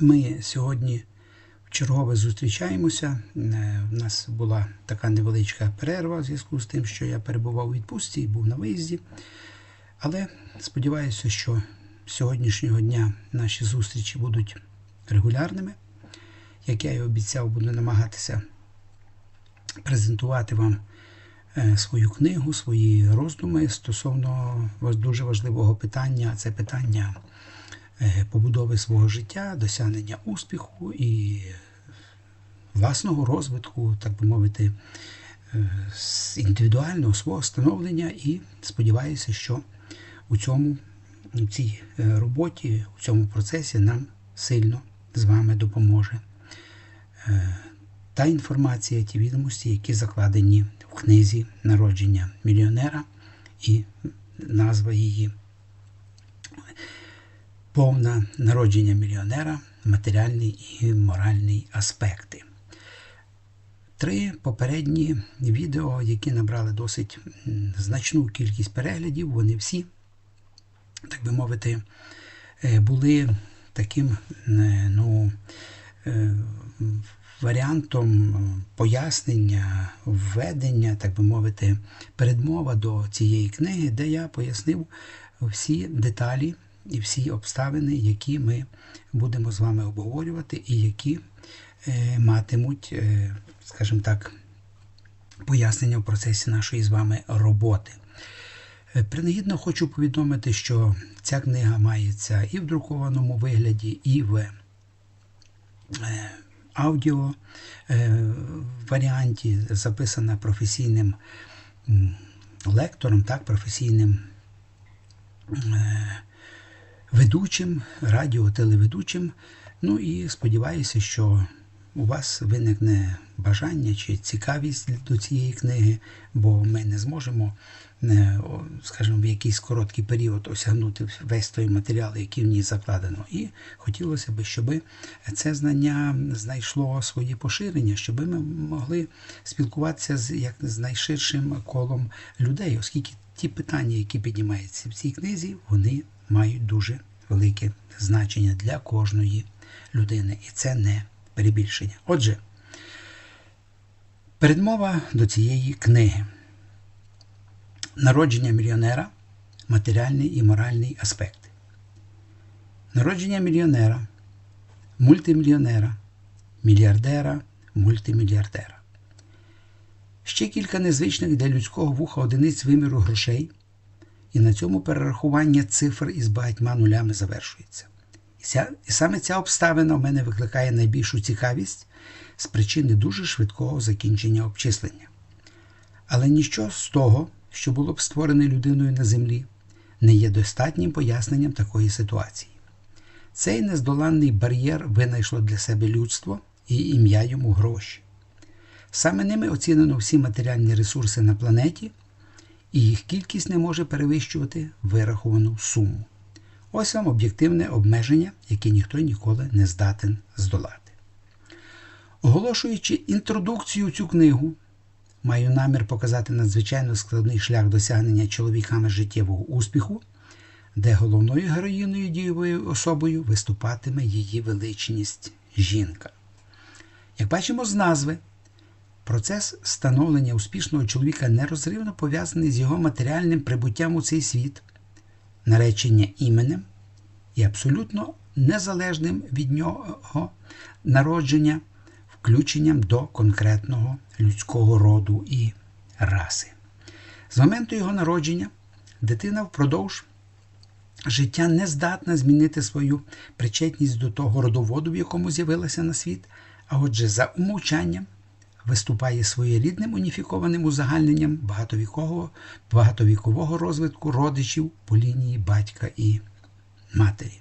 Ми сьогодні вчергове зустрічаємося. Е, У нас була така невеличка перерва в зв'язку з тим, що я перебував у відпустці і був на виїзді. Але сподіваюся, що з сьогоднішнього дня наші зустрічі будуть регулярними. Як я і обіцяв, буду намагатися презентувати вам е, свою книгу, свої роздуми стосовно дуже важливого питання. Це питання е, побудови свого життя, досягнення успіху і власного розвитку, так би мовити, е, індивідуального свого становлення. І сподіваюся, що у цьому у цій е, роботі, у цьому процесі нам сильно з вами допоможе е, та інформація, ті відомості, які закладені в книзі народження мільйонера і назва її повна народження мільйонера, матеріальний і моральний аспекти. Три попередні відео, які набрали досить значну кількість переглядів, вони всі, так би мовити, е, були таким е, ну, е, варіантом пояснення, введення, так би мовити, передмова до цієї книги, де я пояснив всі деталі і всі обставини, які ми будемо з вами обговорювати, і які е, матимуть, е, скажімо так, пояснення в процесі нашої з вами роботи. Е, Принагідно хочу повідомити, що ця книга мається і в друкованому вигляді, і в аудіо варіанті, записана професійним лектором, так, професійним ведучим, радіотелеведучим. Ну і сподіваюся, що у вас виникне бажання чи цікавість до цієї книги, бо ми не зможемо, е, скажімо, в якийсь короткий період осягнути весь той матеріал, який в ній закладено. І хотілося б, щоб це знання знайшло своє поширення, щоб ми могли спілкуватися з як з найширшим колом людей, оскільки ті питання, які піднімаються в цій книзі, вони мають дуже велике значення для кожної людини, і це не перебільшення. Отже, передмова до цієї книги. Народження мільйонера, матеріальний і моральний аспекти. Народження мільйонера, мультимільйонера, мільярдера, мультимільярдера. Ще кілька незвичних для людського вуха одиниць виміру грошей, і на цьому перерахування цифр із багатьма нулями завершується. І, саме ця обставина в мене викликає найбільшу цікавість з причини дуже швидкого закінчення обчислення. Але ніщо з того, що було б створене людиною на землі, не є достатнім поясненням такої ситуації. Цей нездоланний бар'єр винайшло для себе людство і ім'я йому гроші. Саме ними оцінено всі матеріальні ресурси на планеті, і їх кількість не може перевищувати вираховану суму. Ось вам об'єктивне обмеження, яке ніхто ніколи не здатен здолати. Оголошуючи інтродукцію цю книгу, маю намір показати надзвичайно складний шлях досягнення чоловіками життєвого успіху, де головною героїною дієвою особою виступатиме її величність жінка. Як бачимо з назви, процес становлення успішного чоловіка нерозривно пов'язаний з його матеріальним прибуттям у цей світ, наречення іменем і абсолютно незалежним від нього народження, включенням до конкретного людського роду і раси. З моменту його народження дитина впродовж життя не здатна змінити свою причетність до того родоводу, в якому з'явилася на світ, а отже, за умовчанням виступає своєрідним уніфікованим узагальненням багатовікового, багатовікового розвитку родичів по лінії батька і матері.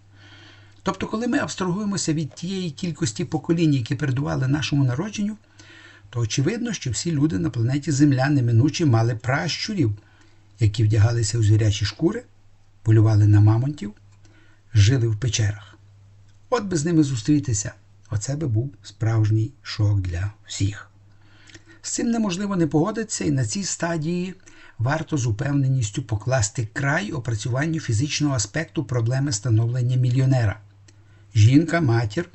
Тобто, коли ми абстрагуємося від тієї кількості поколінь, які передували нашому народженню, то очевидно, що всі люди на планеті Земля неминуче мали пращурів, які вдягалися у звірячі шкури, полювали на мамонтів, жили в печерах. От би з ними зустрітися, оце би був справжній шок для всіх. З цим неможливо не погодитися, і на цій стадії варто з упевненістю покласти край опрацюванню фізичного аспекту проблеми становлення мільйонера. Жінка, матір,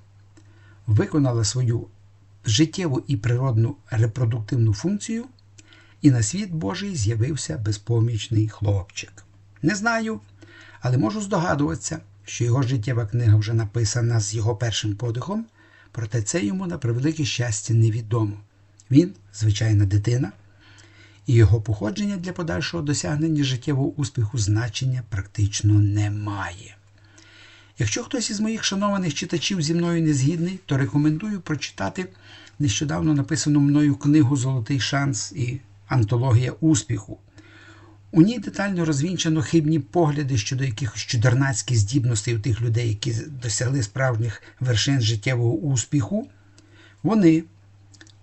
виконала свою життєву і природну репродуктивну функцію, і на світ Божий з'явився безпомічний хлопчик. Не знаю, але можу здогадуватися, що його життєва книга вже написана з його першим подихом, проте це йому на превелике щастя невідомо. Він звичайна дитина, і його походження для подальшого досягнення життєвого успіху значення практично не має. Якщо хтось із моїх шанованих читачів зі мною не згідний, то рекомендую прочитати нещодавно написану мною книгу Золотий шанс і антологія успіху. У ній детально розвінчено хибні погляди щодо якихось чудернацьких здібностей у тих людей, які досягли справжніх вершин життєвого успіху. Вони,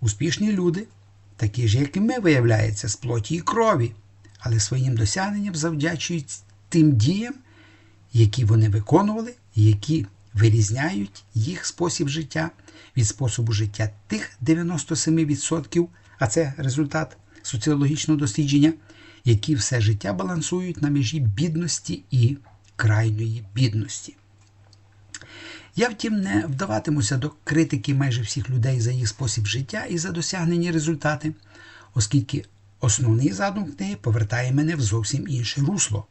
успішні люди, такі ж, як і ми, виявляється, з плоті і крові, але своїм досягненням завдячують тим діям, які вони виконували, які вирізняють їх спосіб життя від способу життя тих 97%, а це результат соціологічного дослідження, які все життя балансують на межі бідності і крайньої бідності. Я, втім, не вдаватимуся до критики майже всіх людей за їх спосіб життя і за досягнені результати, оскільки основний задум книги повертає мене в зовсім інше русло.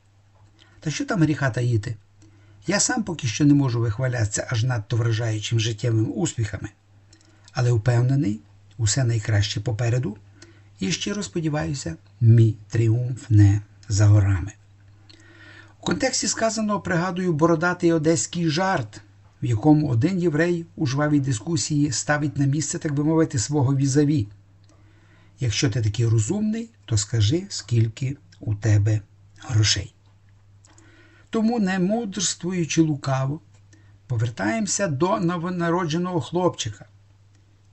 Та що там гріха таїти? Я сам поки що не можу вихвалятися аж надто вражаючим життєвими успіхами, але впевнений, усе найкраще попереду, і щиро сподіваюся, мій тріумф не за горами. У контексті сказаного пригадую бородатий одеський жарт, в якому один єврей у жвавій дискусії ставить на місце, так би мовити, свого візаві. Якщо ти такий розумний, то скажи, скільки у тебе грошей. Тому, не мудрствуючи лукаво, повертаємося до новонародженого хлопчика.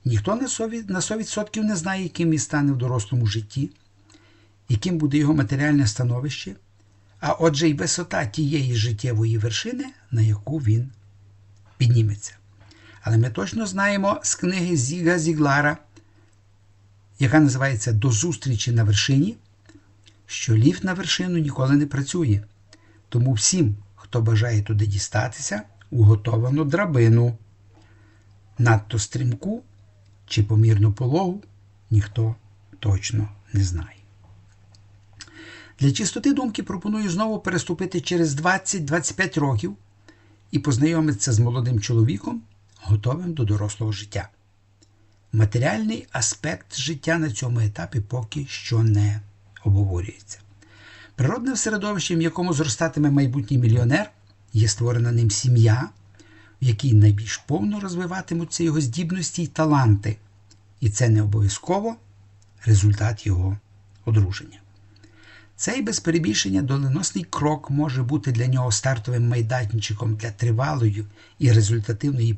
Ніхто на 100% не знає, яким він стане в дорослому житті, яким буде його матеріальне становище, а отже, й висота тієї життєвої вершини, на яку він підніметься. Але ми точно знаємо з книги Зіга Зіглара, яка називається До зустрічі на вершині, що ліфт на вершину ніколи не працює. Тому всім, хто бажає туди дістатися, уготовано драбину. Надто стрімку чи помірну пологу ніхто точно не знає. Для чистоти думки пропоную знову переступити через 20-25 років і познайомитися з молодим чоловіком, готовим до дорослого життя. Матеріальний аспект життя на цьому етапі поки що не обговорюється. Природним середовищем, в якому зростатиме майбутній мільйонер, є створена ним сім'я, в якій найбільш повно розвиватимуться його здібності й таланти, і це не обов'язково результат його одруження. Цей без перебільшення доленосний крок може бути для нього стартовим майданчиком для тривалої і результативної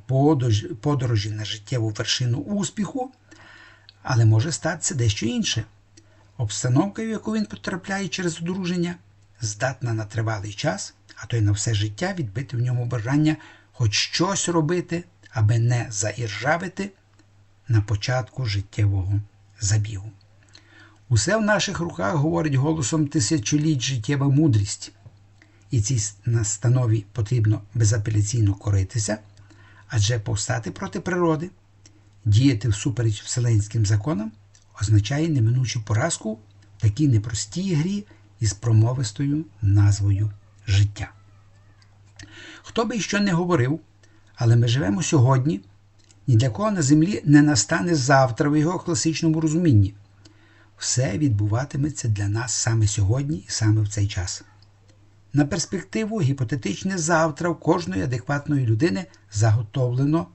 подорожі на життєву вершину успіху, але може статися дещо інше. Обстановка, в яку він потрапляє через одруження, здатна на тривалий час, а то й на все життя відбити в ньому бажання хоч щось робити, аби не заіржавити на початку життєвого забігу. Усе в наших руках говорить голосом тисячоліть життєва мудрість, і цій настанові потрібно безапеляційно коритися, адже повстати проти природи, діяти всупереч вселенським законам означає неминучу поразку в такій непростій грі із промовистою назвою життя. Хто би що не говорив, але ми живемо сьогодні, ні для кого на землі не настане завтра в його класичному розумінні. Все відбуватиметься для нас саме сьогодні і саме в цей час. На перспективу гіпотетичне завтра в кожної адекватної людини заготовлено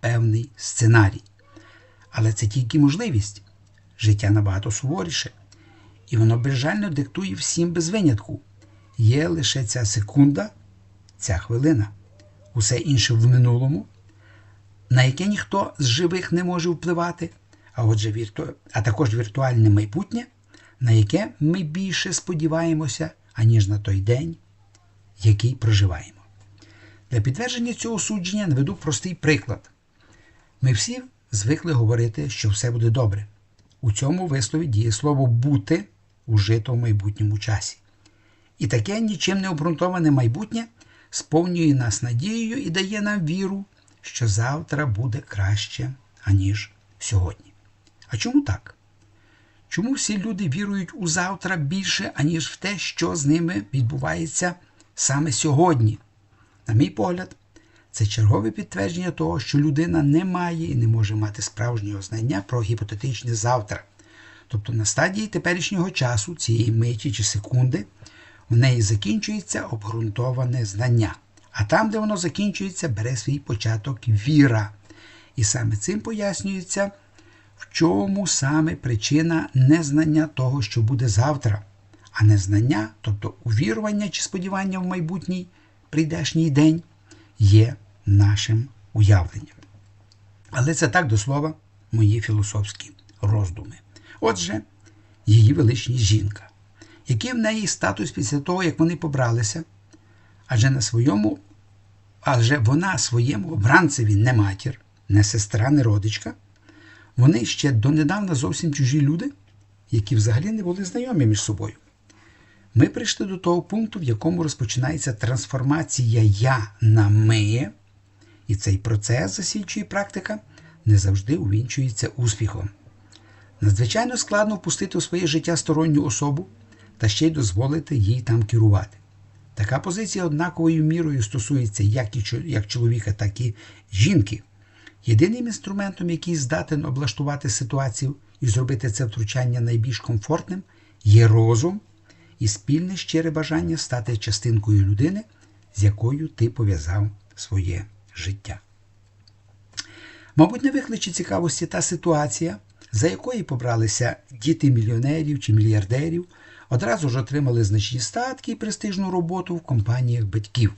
певний сценарій. Але це тільки можливість. Життя набагато суворіше, і воно безжально диктує всім без винятку. Є лише ця секунда, ця хвилина, усе інше в минулому, на яке ніхто з живих не може впливати, а отже, вірту... а також віртуальне майбутнє, на яке ми більше сподіваємося, аніж на той день, який проживаємо. Для підтвердження цього судження наведу простий приклад. Ми всі звикли говорити, що все буде добре. У цьому вислові діє слово бути ужито в майбутньому часі. І таке нічим не обґрунтоване майбутнє сповнює нас надією і дає нам віру, що завтра буде краще, аніж сьогодні. А чому так? Чому всі люди вірують у завтра більше, аніж в те, що з ними відбувається саме сьогодні? На мій погляд, це чергове підтвердження того, що людина не має і не може мати справжнього знання про гіпотетичне завтра. Тобто на стадії теперішнього часу, цієї миті чи секунди, у неї закінчується обґрунтоване знання. А там, де воно закінчується, бере свій початок віра. І саме цим пояснюється, в чому саме причина незнання того, що буде завтра, а незнання, тобто увірування чи сподівання в майбутній прийдешній день, є нашим уявленням. Але це так до слова мої філософські роздуми. Отже, її величність жінка, який в неї статус після того, як вони побралися, адже на своєму, адже вона своєму обранцеві не матір, не сестра, не родичка, вони ще донедавна зовсім чужі люди, які взагалі не були знайомі між собою. Ми прийшли до того пункту, в якому розпочинається трансформація я на ми, і цей процес, засвідчує практика, не завжди увінчується успіхом. Надзвичайно складно впустити у своє життя сторонню особу та ще й дозволити їй там керувати. Така позиція однаковою мірою стосується як чоловіка, так і жінки. Єдиним інструментом, який здатен облаштувати ситуацію і зробити це втручання найбільш комфортним, є розум і спільне щире бажання стати частинкою людини, з якою ти пов'язав своє життя. Мабуть, не викличе цікавості та ситуація, за якої побралися діти мільйонерів чи мільярдерів, одразу ж отримали значні статки і престижну роботу в компаніях батьків.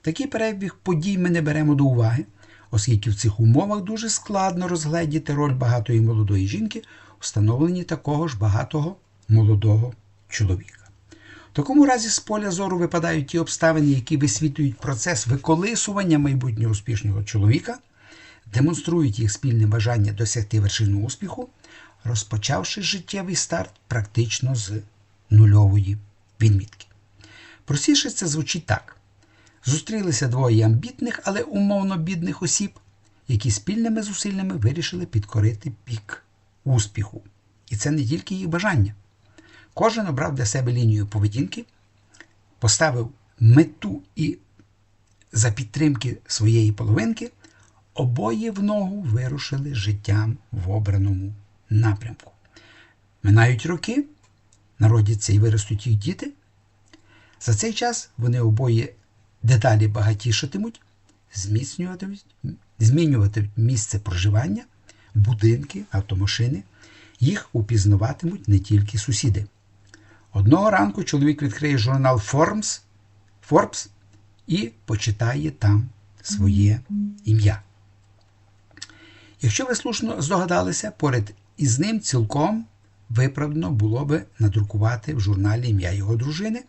Такий перебіг подій ми не беремо до уваги, оскільки в цих умовах дуже складно розгледіти роль багатої молодої жінки у встановленні такого ж багатого молодого чоловіка. В такому разі з поля зору випадають ті обставини, які висвітлюють процес виколисування майбутнього успішного чоловіка, демонструють їх спільне бажання досягти вершини успіху, розпочавши життєвий старт практично з нульової відмітки. Простіше це звучить так: зустрілися двоє амбітних, але умовно бідних осіб, які спільними зусиллями вирішили підкорити пік успіху. І це не тільки їх бажання. Кожен обрав для себе лінію поведінки, поставив мету і за підтримки своєї половинки, обоє в ногу вирушили життям в обраному напрямку. Минають роки, народяться і виростуть їх діти. За цей час вони обоє деталі багатішатимуть, зміцнюватимуть, змінюватимуть місце проживання, будинки, автомашини. Їх упізнаватимуть не тільки сусіди. Одного ранку чоловік відкриє журнал Forbes, Forbes і почитає там своє ім'я. Якщо ви слушно здогадалися, поряд із ним цілком виправдано було би надрукувати в журналі ім'я його дружини,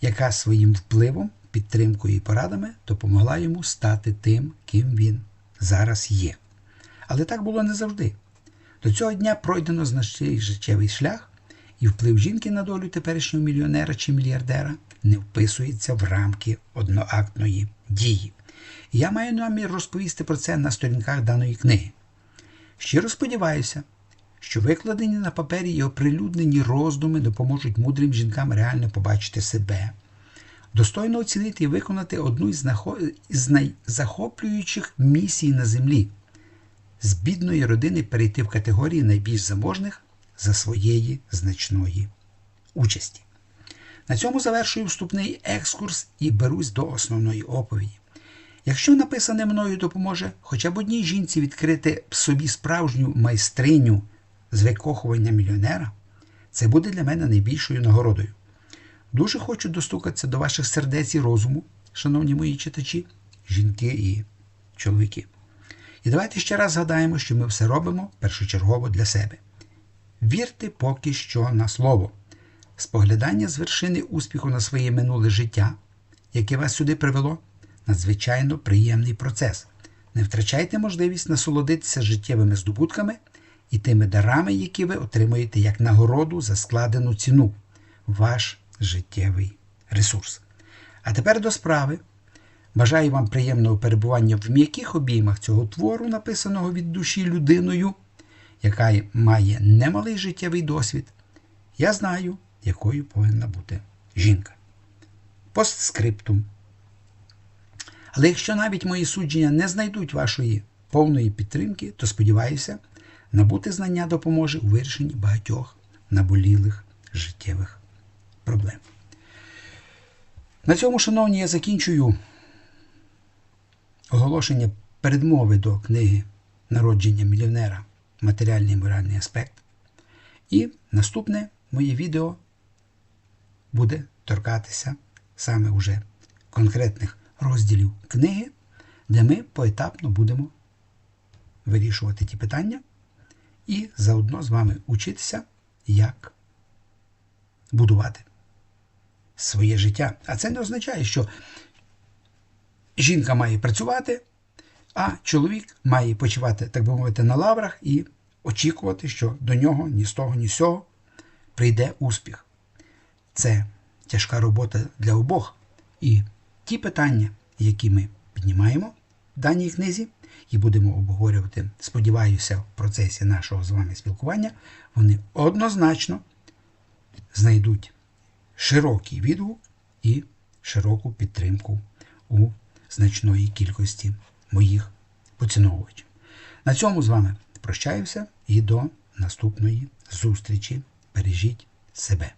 яка своїм впливом, підтримкою і порадами допомогла йому стати тим, ким він зараз є. Але так було не завжди. До цього дня пройдено значний життєвий шлях, і вплив жінки на долю теперішнього мільйонера чи мільярдера не вписується в рамки одноактної дії. Я маю намір розповісти про це на сторінках даної книги. Щиро сподіваюся, що викладені на папері і оприлюднені роздуми допоможуть мудрим жінкам реально побачити себе, достойно оцінити і виконати одну із найзахоплюючих місій на землі з бідної родини перейти в категорії найбільш заможних за своєї значної участі. На цьому завершую вступний екскурс і берусь до основної оповіді. Якщо написане мною допоможе хоча б одній жінці відкрити в собі справжню майстриню з викохування мільйонера, це буде для мене найбільшою нагородою. Дуже хочу достукатися до ваших сердець і розуму, шановні мої читачі, жінки і чоловіки. І давайте ще раз згадаємо, що ми все робимо першочергово для себе. Вірте поки що на слово. Споглядання з вершини успіху на своє минуле життя, яке вас сюди привело, надзвичайно приємний процес. Не втрачайте можливість насолодитися життєвими здобутками і тими дарами, які ви отримуєте як нагороду за складену ціну, ваш життєвий ресурс. А тепер до справи. Бажаю вам приємного перебування в м'яких обіймах цього твору, написаного від душі людиною, яка має немалий життєвий досвід. Я знаю, якою повинна бути жінка. Постскриптум. Але якщо навіть мої судження не знайдуть вашої повної підтримки, то сподіваюся, набути знання допоможе у вирішенні багатьох наболілих життєвих проблем. На цьому, шановні, я закінчую оголошення передмови до книги Народження мільйонера. Матеріальний і моральний аспект. І наступне моє відео буде торкатися саме уже конкретних розділів книги, де ми поетапно будемо вирішувати ті питання і заодно з вами учитися, як будувати своє життя. А це не означає, що жінка має працювати, а чоловік має почувати, так би мовити, на лаврах і очікувати, що до нього ні з того, ні з цього прийде успіх. Це тяжка робота для обох. І ті питання, які ми піднімаємо в даній книзі, і будемо обговорювати, сподіваюся, в процесі нашого з вами спілкування, вони однозначно знайдуть широкий відгук і широку підтримку у значної кількості моїх поціновувачів. На цьому з вами прощаюся і до наступної зустрічі. Бережіть себе.